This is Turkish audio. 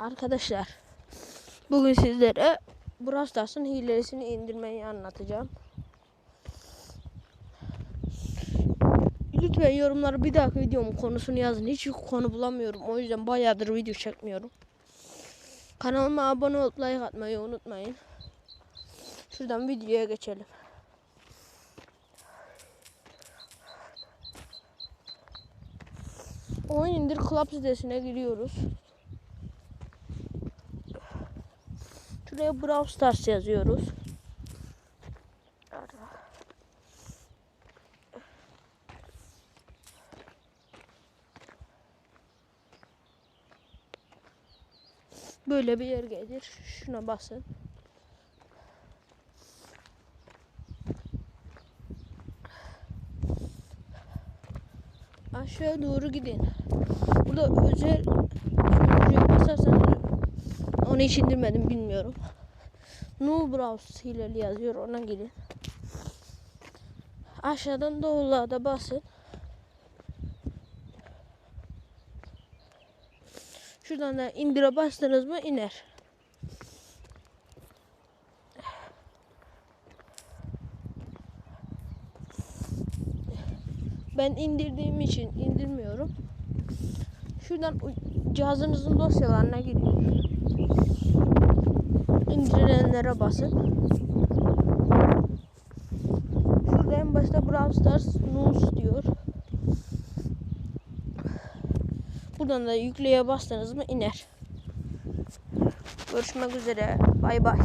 Arkadaşlar bugün sizlere Brawl Stars'ın hilesini indirmeyi anlatacağım. Lütfen yorumlara bir dahaki videomun konusunu yazın. Hiç konu bulamıyorum. O yüzden bayağıdır video çekmiyorum. Kanalıma abone olup like atmayı unutmayın. Şuradan videoya geçelim. Oyun indir club sitesine giriyoruz. Şuraya Brawl Stars yazıyoruz. Böyle bir yer gelir. Şuna basın. Aşağı doğru gidin. Burada özel onu hiç indirmedim bilmiyorum. Null Browse hileli yazıyor ona gidin. Aşağıdan doğrularda basın. Şuradan da indire bastınız mı iner. Ben indirdiğim için indirmiyorum. Şuradan cihazınızın dosyalarına girin. İndirilenlere basın. Şurada en başta Brawl Stars News diyor. Buradan da yükleye bastınız mı iner. Görüşmek üzere. Bay bay.